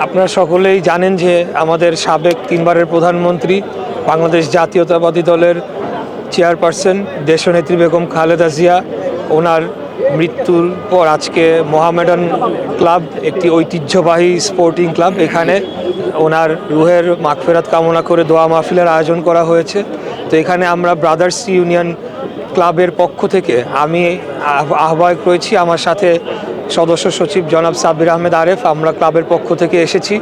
আপনারা সকলেই জানেন যে আমাদের সাবেক তিনবারের প্রধানমন্ত্রী বাংলাদেশ জাতীয়তাবাদী দলের চেয়ারপারসন দেশনেত্রী বেগম খালেদা জিয়া, ওনার মৃত্যুর পর আজকে মোহামেডান ক্লাব, একটি ঐতিহ্যবাহী স্পোর্টিং ক্লাব, এখানে ওনার রুহের মাগফেরাত কামনা করে দোয়া মাহফিলের আয়োজন করা হয়েছে। তো এখানে আমরা ব্রাদার্স ইউনিয়ন ক্লাবের পক্ষ থেকে আমি আহ- আহ্বায়ক রয়েছি। আমার সাথে সদস্য সচিব জনাব সাব্বির আহমেদ আরেফ, আমরা ক্লাবের পক্ষ থেকে এসেছি।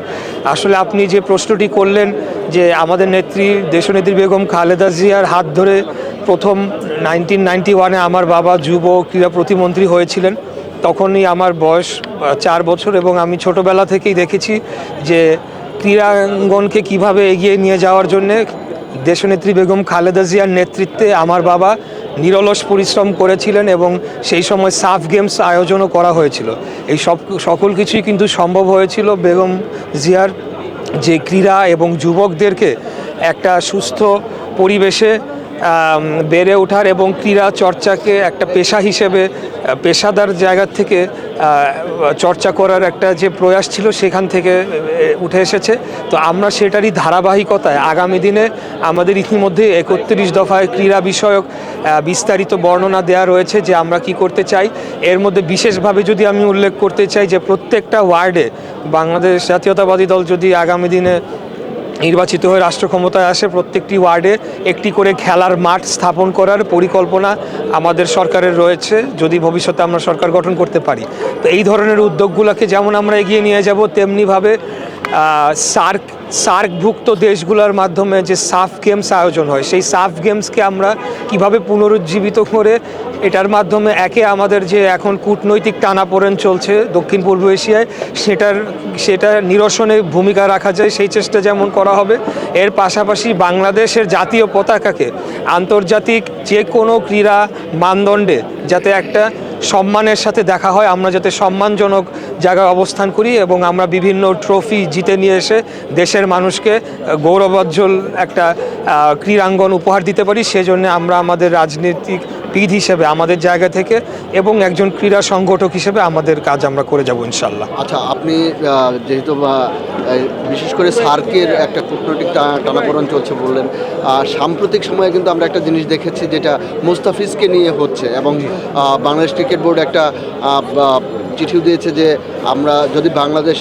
আসলে আপনি যে প্রশ্নটি করলেন যে আমাদের নেত্রী দেশনেত্রী বেগম খালেদা জিয়ার হাত ধরে প্রথম নাইনটিন নাইনটি ওয়ানে আমার বাবা যুব ক্রীড়া প্রতিমন্ত্রী হয়েছিলেন, তখনই আমার বয়স চার বছর এবং আমি ছোটবেলা থেকেই দেখেছি যে ক্রীড়াঙ্গনকে কীভাবে এগিয়ে নিয়ে যাওয়ার জন্যে দেশনেত্রী বেগম খালেদা জিয়ার নেতৃত্বে আমার বাবা নিরলস পরিশ্রম করেছিলেন এবং সেই সময় সাফ গেমস আয়োজনও করা হয়েছিল। এই সব সকল কিছুই কিন্তু সম্ভব হয়েছিল বেগম জিয়ার যে ক্রীড়া এবং যুবকদেরকে একটা সুস্থ পরিবেশে বেড়ে ওঠার এবং ক্রীড়া চর্চাকে একটা পেশা হিসেবে পেশাদার জায়গা থেকে চর্চা করার একটা যে প্রয়াস ছিল সেখান থেকে উঠে এসেছে। তো আমরা সেটারই ধারাবাহিকতায় আগামী দিনে আমাদের ইতিমধ্যে একত্রিশ দফায় ক্রীড়া বিষয়ক বিস্তারিত বর্ণনা দেওয়া রয়েছে যে আমরা কি করতে চাই। এর মধ্যে বিশেষভাবে যদি আমি উল্লেখ করতে চাই যে প্রত্যেকটা ওয়ার্ডে বাংলাদেশ জাতীয়তাবাদী দল যদি আগামী দিনে নির্বাচিত হয়ে রাষ্ট্র ক্ষমতায় আসে, প্রত্যেকটি ওয়ার্ডে একটি করে খেলার মাঠ স্থাপন করার পরিকল্পনা আমাদের সরকারের রয়েছে, যদি ভবিষ্যতে আমরা সরকার গঠন করতে পারি। তো এই ধরনের উদ্যোগগুলোকে যেমন আমরা এগিয়ে নিয়ে যাব, তেমনিভাবে সার্ক, সার্কভুক্ত দেশগুলোর মাধ্যমে যে সাফ গেমস আয়োজন হয়, সেই সাফ গেমসকে আমরা কীভাবে পুনরুজ্জীবিত করে এটার মাধ্যমে একে আমাদের যে এখন কূটনৈতিক টানাপোড়েন চলছে দক্ষিণ পূর্ব এশিয়ায়, সেটার, সেটা নিরসনে ভূমিকা রাখা যায়, সেই চেষ্টা যেমন করা হবে, এর পাশাপাশি বাংলাদেশের জাতীয় পতাকাকে আন্তর্জাতিক যে কোনো ক্রীড়া মানদণ্ডে যাতে একটা সম্মানের সাথে দেখা হয়, আমরা যাতে সম্মানজনক জায়গায় অবস্থান করি এবং আমরা বিভিন্ন ট্রফি জিতে নিয়ে এসে দেশের মানুষকে গৌরবোজ্জ্বল একটা ক্রীড়াঙ্গন উপহার দিতে পারি। সেজন্য আমরা আমাদের রাজনৈতিক বিদ হিসেবে আমাদের জায়গা থেকে এবং একজন ক্রীড়া সংগঠক হিসেবে আমাদের কাজ আমরা করে যাব ইনশাল্লাহ আচ্ছা আপনি যেহেতু বিশেষ করে সার্কের একটা কূটনৈতিক টানাপোড়েন চলছে বললেন আর সাম্প্রতিক সময়ে কিন্তু আমরা একটা জিনিস দেখেছি যেটা মুস্তাফিজকে নিয়ে হচ্ছে এবং বাংলাদেশ ক্রিকেট বোর্ড একটা চিঠিও দিয়েছে যে আমরা যদি বাংলাদেশ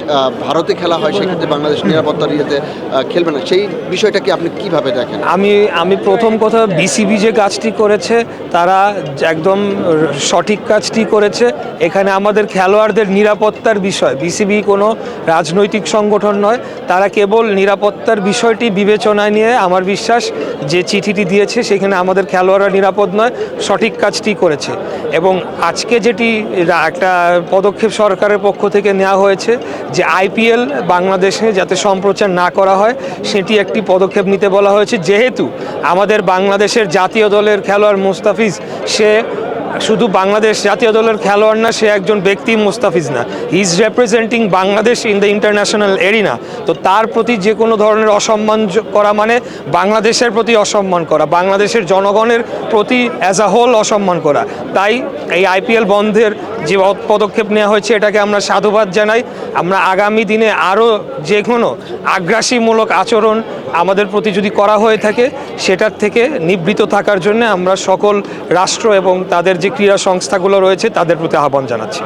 ভারতে খেলা হয়, সেক্ষেত্রে বাংলাদেশ নিরাপত্তার ইয়েতে খেলবে না। সেই বিষয়টাকে আপনি কীভাবে দেখেন? আমি আমি প্রথম কথা বিসিবি যে কাজটি করেছে, তারা একদম সঠিক কাজটি করেছে। এখানে আমাদের খেলোয়াড়দের নিরাপত্তার বিষয়, বিসিবি কোনো রাজনৈতিক সংগঠন নয়। তারা কেবল নিরাপত্তার বিষয়টি বিবেচনায় নিয়ে আমার বিশ্বাস যে চিঠিটি দিয়েছে, সেখানে আমাদের খেলোয়াড়রা নিরাপদ নয়, সঠিক কাজটি করেছে। এবং আজকে যেটি একটা একটা পদক্ষেপ সরকারের পক্ষ থেকে নেওয়া হয়েছে যে আইপিএল বাংলাদেশে যাতে সম্প্রচার না করা হয়, সেটি একটি পদক্ষেপ নিতে বলা হয়েছে। যেহেতু আমাদের বাংলাদেশের জাতীয় দলের খেলোয়াড় মুস্তাফিজ, সে শুধু বাংলাদেশ জাতীয় দলের খেলোয়াড় না, সে একজন ব্যক্তি মুস্তাফিজ না। He is representing Bangladesh in the international arena তো তার প্রতি যে কোনো ধরনের অসম্মান করা মানে বাংলাদেশের প্রতি অসম্মান করা, বাংলাদেশের জনগণের প্রতি অ্যাজ আ হোল অসম্মান করা। তাই এই আইপিএল বন্ধের যে পদক্ষেপ নেওয়া হয়েছে এটাকে আমরা সাধুবাদ জানাই। আমরা আগামী দিনে আরও যে কোনো আগ্রাসীমূলক আচরণ আমাদের প্রতি যদি করা হয়ে থাকে, সেটার থেকে নিবৃত থাকার জন্য আমরা সকল রাষ্ট্র এবং তাদের যে ক্রীড়া সংস্থাগুলো রয়েছে, তাদের প্রতি আহ্বান জানাচ্ছি।